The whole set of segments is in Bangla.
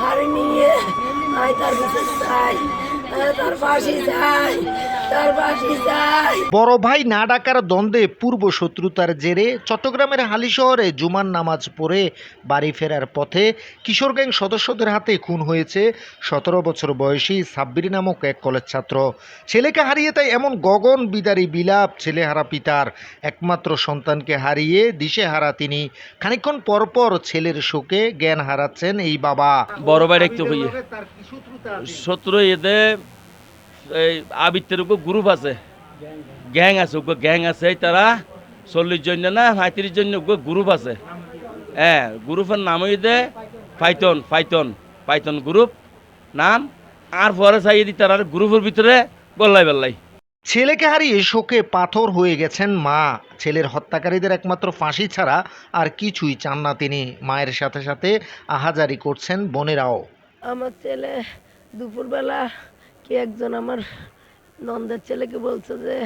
হারি নিয়ে আই তার বিচার যাই তার ফাঁসি চাই বড় ভাই না ডাকার দ্বন্দ্বে পূর্ব শত্রুতার জেরে চট্টগ্রামের হালি শহরে জুমার নামাজ পড়ে বাড়ি ফেরার পথে কিশোর গ্যাং সদস্যদের হাতে খুন হয়েছে সতেরো বছর বয়সী সাব্বির নামক এক কলেজ ছাত্র। ছেলেকে হারিয়ে তাই এমন গগন বিদারী বিলাপ ছেলেহারা পিতার। একমাত্র সন্তানকে হারিয়ে দিশেহারা তিনি। খানিকক্ষণ পরপর ছেলের শোকে জ্ঞান হারাচ্ছেন এই বাবা। বড় ভাই দেখতে হইয়ে। শত্রু এতে এই আবিত্তের উপর গ্রুপ আছে। গ্যাং আছে উপর গ্যাং আছে এই তারা চল্লিশ জন না পঁয়ত্রিশ জন উপর গ্রুপ আছে। হ্যাঁ গ্রুপের নাম হইতে ফাইতন ফাইতন ফাইতন গ্রুপ নাম। আর পরে চাইয়ে দি তারা গ্রুপের ভিতরে গল্লাই বেল্লাই। ছেলেকে হারিয়ে শোকে পাথর হয়ে গেছেন মা। ছেলের হত্যাকারীদের একমাত্র ফাঁসি ছাড়া আর কিছুই চান না তিনি। মায়ের সাথে সাথে আহাজারি করছেন বোনেরাও। আমার ছেলে দুপুরবেলা কি একজন আমার নন্দের ছেলেকে বলছে যে,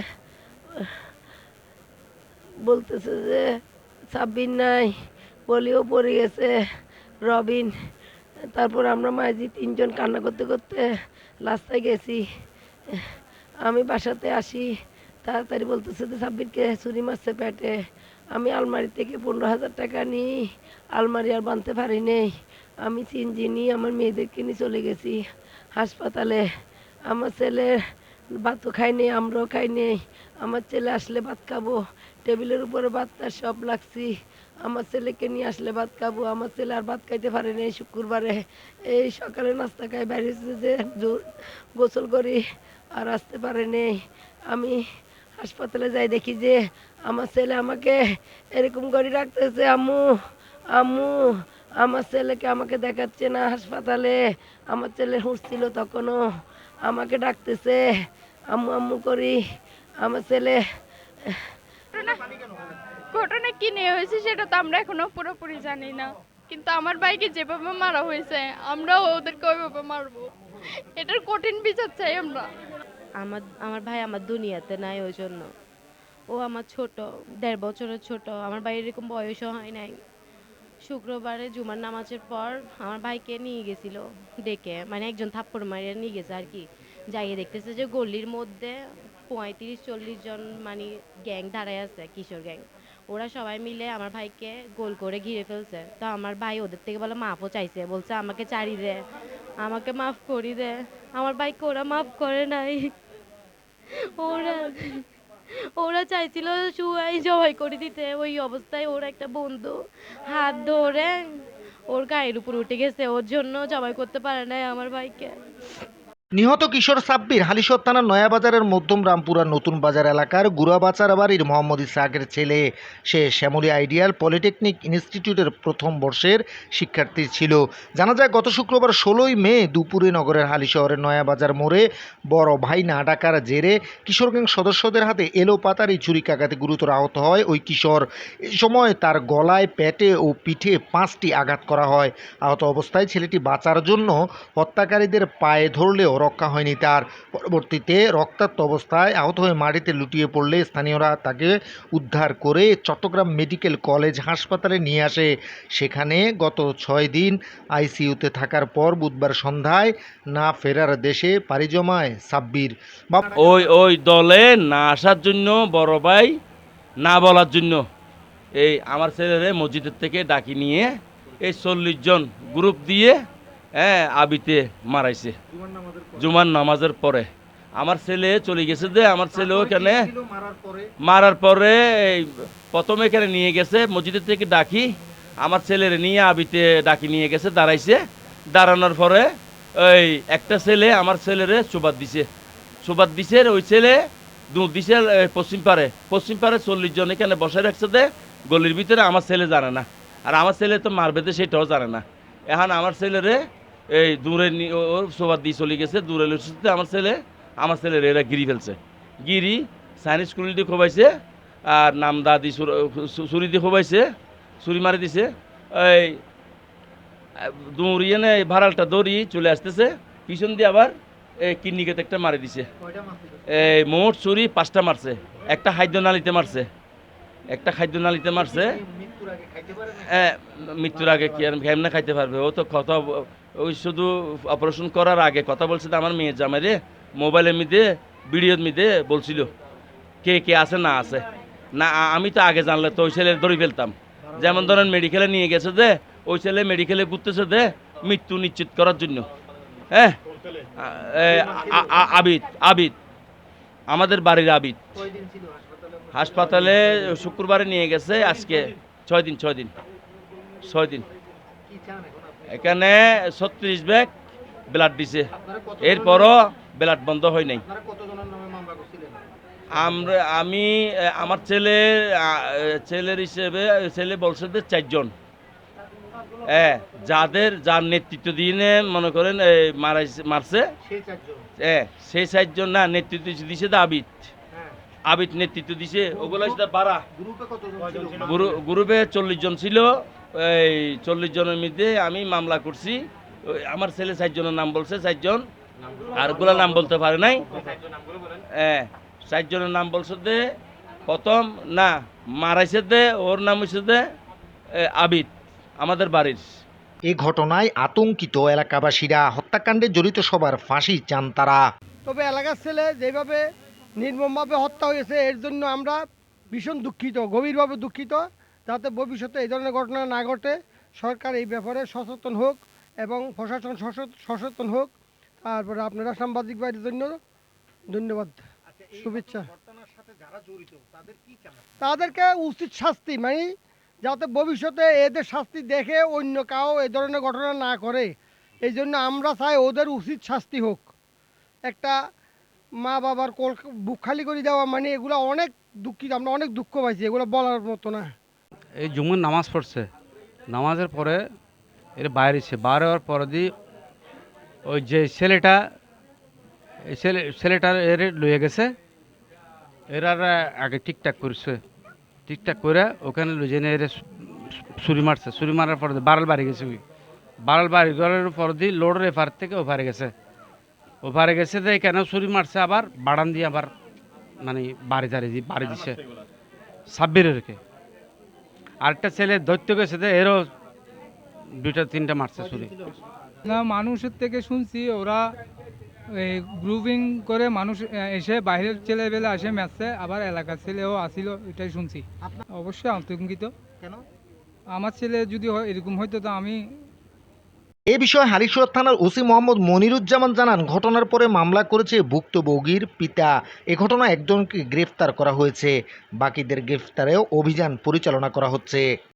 বলতেছে যে, সাব্বির নাই পলিও পড়ে গেছে, রবিন, তারপর আমরা মাঝি তিনজন কান্না করতে করতে রাস্তায় গেছি। আমি বাসাতে আসি, তাড়াতাড়ি বলতেছে যে, সাব্বিরকে ছুরি মারছে পেটে, আমি আলমারি থেকে পনেরো হাজার টাকা নিই, আলমারি আর বানতে পারি নেই, আমি চিনজি নিয়ে আমার মেয়েদেরকে নিয়ে চলে গেছি হাসপাতালে। আমার ছেলে ভাতও খাইনি আমরাও খাইনি আমার ছেলে আসলে ভাত খাব। টেবিলের উপরে ভাতটা সব লাগছি। আমার ছেলেকে নিয়ে আসলে ভাত খাব। আমার ছেলে আর ভাত খাইতে পারে নাই শুক্রবারে। এই সকালে নাস্তা খাই বেরিয়েছে যে গোসল করি আর আসতে পারে নেই। আমি হাসপাতালে যাই দেখি যে আমার ছেলে আমাকে এরকম করে রাখতেছে আম্মু আম্মু, আমার ছেলেকে আমাকে দেখাচ্ছে না হাসপাতালে। আমার ছেলে হুঁসছিল তখনও। আমাকে ডাকতেছে আম্মু আম্মু করি আমার ছেলে। ঘটনা কি নিয়ে হয়েছে সেটা তো আমরা এখনও পুরোপুরি জানি না। কিন্তু আমার ভাইকে যেভাবে মারা হয়েছে আমরাও ওদেরকে ওইভাবে মারবো। এটার কঠিন বিচার চাই আমরা। আমার আমার ভাই আমার দুনিয়াতে নাই ওই জন্য। ও আমার ছোট দেড় বছরের ছোট। আমার ভাই এরকম বয়সও হয় নাই। শুক্রবারে জুমার নামাজের পর আমার ভাইকে নিয়ে গেছিল ডেকে মানে একজন থাপ্পড় মারিয়ে নিয়ে গেছে আর কি। যাইয়ে দেখতেছে যে গলির মধ্যে পঁয়ত্রিশ, চল্লিশ জন মানে গ্যাং দাঁড়ায় আছে, কিশোর গ্যাং। ওরা সবাই মিলে আমার ভাইকে গোল করে ঘিরে ফেলছে। তো আমার ভাই ওদের থেকে বলে, মাফও চাইছে। বলছে, আমাকে চারি দে, আমাকে মাফ করি দে। আমার ভাইকে ওরা মাফ করে নাই। ওরা ওরা চাইছিল শুয়াই জবাই করে দিতে। ওই অবস্থায় ওর একটা বন্ধু হাত ধরে ওর গায়ের উপর উঠে গেছে। ওর জন্য জবাই করতে পারে নাই আমার ভাইকে। নিহত কিশোর সাব্বির হালিশহর থানার নয়াবাজারের মধ্যম রামপুরা নতুন বাজার এলাকার গুড়াবাচার বাড়ির মোহাম্মদ ইসাকের ছেলে। সে শ্যামলী আইডিয়াল পলিটেকনিক ইনস্টিটিউটের প্রথম বর্ষের শিক্ষার্থী ছিল। জানা যায়, গত শুক্রবার ষোলোই মে দুপুরে নগরের হালিশহরের নয়াবাজার মোড়ে বড় ভাই না ডাকার জেরে কিশোর গ্যাং সদস্যদের হাতে এলো পাতারি ছুরিকাঘাতে গুরুতর আহত হয় ওই কিশোর। এই সময় তার গলায় পেটে ও পিঠে পাঁচটি আঘাত করা হয়। আহত অবস্থায় ছেলেটি বাঁচার জন্য হত্যাকারীদের পায়ে ধরলেও রক্ষা হয়নি তার। পরবর্তীতে রক্তাক্ত অবস্থায় আহত হয়ে মাটিতে লুটিয়ে পড়লে স্থানীয়রা তাকে উদ্ধার করে চট্টগ্রাম মেডিকেল কলেজ হাসপাতালে নিয়ে আসে। সেখানে গত ছয় দিন আইসিইউতে থাকার পর বুধবার সন্ধ্যায় না ফেরার দেশে পাড়ি জমায় সাব্বির। ওই ওই দলে না আসার জন্য বড় ভাই, না বলার জন্য। এই আমার ছেলেরে মসজিদের থেকে ডাকি নিয়ে এই চল্লিশ জন গ্রুপ দিয়ে হ্যাঁ আবিতে মারাইছে। জুমার নামাজের পরে। আমার ছেলে চলে গেছে যে আমার ছেলে ওখানে মারার পরে? প্রথমে এখানে নিয়ে গেছে মসজিদের থেকে ডাকি। আমার ছেলের নিয়ে আবিতে ডাকি নিয়ে গেছে দাঁড়াইছে। দাঁড়ানোর পরে ওই একটা ছেলে আমার ছেলেরে সুবাদ দিছে। সুবাদ দিছে ওই ছেলে দু দিছে পশ্চিম পারে পশ্চিম পারে চল্লিশ জন এখানে বসে রাখছে দে গলির ভিতরে আমার ছেলে জানে না। আর আমার ছেলে তো মারবে সেটাও জানে না। এখন আমার ছেলেরে এই দূরে নি- ওর সোবাদ দিয়ে চলে গেছে দূরে লুচতে আমার ছেলে আমার ছেলের এরা গিরি ফেলছে। গিরি সাইনিজ স্কুল দিয়ে খোবাইছে আর নাম দাদি ছুরি দিয়ে খোবাইছে ছুরি মারি দিছে। এই দৌড়িয়ে না ভাড়ালটা দৌড়ি চলে আসতেছে। পিছন দিয়ে আবার এই কিডনি কেটে একটা মারি দিছে। এই মোট চুরি পাঁচটা মারছে। একটা হাইদ্য নালিতে মারছে। একটা খাদ্য নালিতে মারছে। মৃত্যুর আগে কি আর কেমনে খাইতে পারবে? ও তো কথা ব- ওই শুধু অপারেশন করার আগে কথা বলছে আমার মেয়ের জামাইরে মোবাইলের মধ্যে ভিডিওর মধ্যে বলছিল, কে কে আছে না আছে। না আমি তো আগে জানলে তো ওই ছেলে ধরে ফেলতাম। যেমন ধরেন মেডিকেলে নিয়ে গেছে যে, ওই ছেলে মেডিকেলে ঘুরতেছে দে মৃত্যু নিশ্চিত করার জন্য। হ্যাঁ? আবিদ আবিদ। আমাদের বাড়ির আবিদ। হাসপাতালে শুক্রবারে নিয়ে গেছে আজকে, ছয় দিন ছয় দিন ছয় দিন। এখানে ছত্রিশ ব্যাগ ব্লাড দিছে। এরপরও ব্লাড বন্ধ হয় নাই। আমরা আমি আমার ছেলে ছেলের হিসেবে ছেলে বলছে যে চারজন। হ্যাঁ যাদের যার নেতৃত্ব দিয়ে মনে করেন মারছে হ্যাঁ সেই চারজন না নেতৃত্ব দিছে দা আবিদ। আবিদ নেতৃত্ব দিছে ওগুলো বাড়া গ্রুপে চল্লিশ জন ছিল। এই চল্লিশ জনের মধ্যে আমি মামলা করছি। আমার ছেলে চারজনের নাম বলছে চারজন আর ওগুলো নাম বলতে পারে নাই। হ্যাঁ চারজনের নাম বলছে দে প্রথম না মারাইছে দে ওর নাম হচ্ছে দে আবিদ আমাদের বাড়ির। এ ঘটনায় আতঙ্কিত এলাকাবাসীরা হত্যাকাণ্ডে জড়িত সবার ফাঁসি চান তারা। তবে এলাকার ছেলে যেভাবে নির্মমভাবে হত্যা হয়েছে এর জন্য আমরা ভীষণ দুঃখিত গভীরভাবে দুঃখিত। যাতে ভবিষ্যতে এই ধরনের ঘটনা না ঘটে। সরকার এই ব্যাপারে সচেতন হোক এবং প্রশাসন সচেত- সচেতন হোক। তারপরে আপনারা সাংবাদিক বাড়ির জন্য ধন্যবাদ শুভেচ্ছা। তাদেরকে উচিত শাস্তি মানে যাতে ভবিষ্যতে এদের শাস্তি দেখে অন্য কাউ এই ধরনের ঘটনা না করে। এই জন্য আমরা চাই ওদের উচিত শাস্তি হোক। একটা মা বাবার কোল বুক খালি করে দেওয়া মানে এগুলো অনেক দুঃখিত আমরা অনেক দুঃখ পাইছি এগুলো বলার মতো না। এই জুমুর নামাজ পড়ছে। নামাজের পরে এর বাইরেছে বাইরে হওয়ার পরে দি ওই যে ছেলেটা, এই ছেলে ছেলেটার এর লয়ে গেছে। এরার আগে ঠিকঠাক করছে। ঠিকঠাক করে ওখানে লুজে এর ছুরি মারছে। ছুরি মারার পরে বারাল বাড়ি গেছে ওই। বারাল বাড়ি করার পর দি লোডের এফার থেকে ওপারে গেছে। ওপারে গেছে যে কেন ছুরি মারছে আবার, বাড়ান দিয়ে আবার মানে বাড়ি দাঁড়িয়ে দিয়ে বাড়ি দিছে। সাব্বিরেরকে। আরেকটা ছেলে ধরতে গেছে যে এরও দুইটা তিনটা মারছে ছুরি না মানুষের থেকে শুনছি ওরা এই গ্রুপিং করে মানুষ এসে বাইরের ছেলেবেলা আসে ম্যাচে আবার এলাকার ছেলেও আসিল এটাই শুনছি। অবশ্যই আতঙ্কিত কেন? আমার ছেলে যদি হয় এরকম হয়তো তো আমি এ বিষয়ে হালিশহর থানার ওসি মোহাম্মদ মনিরুজ্জামান জানান, ঘটনার পরে মামলা করেছে ভুক্তভোগীর পিতা। এ ঘটনায় একজনকে গ্রেফতার করা হয়েছে। বাকিদের গ্রেফতারেও অভিযান পরিচালনা করা হচ্ছে।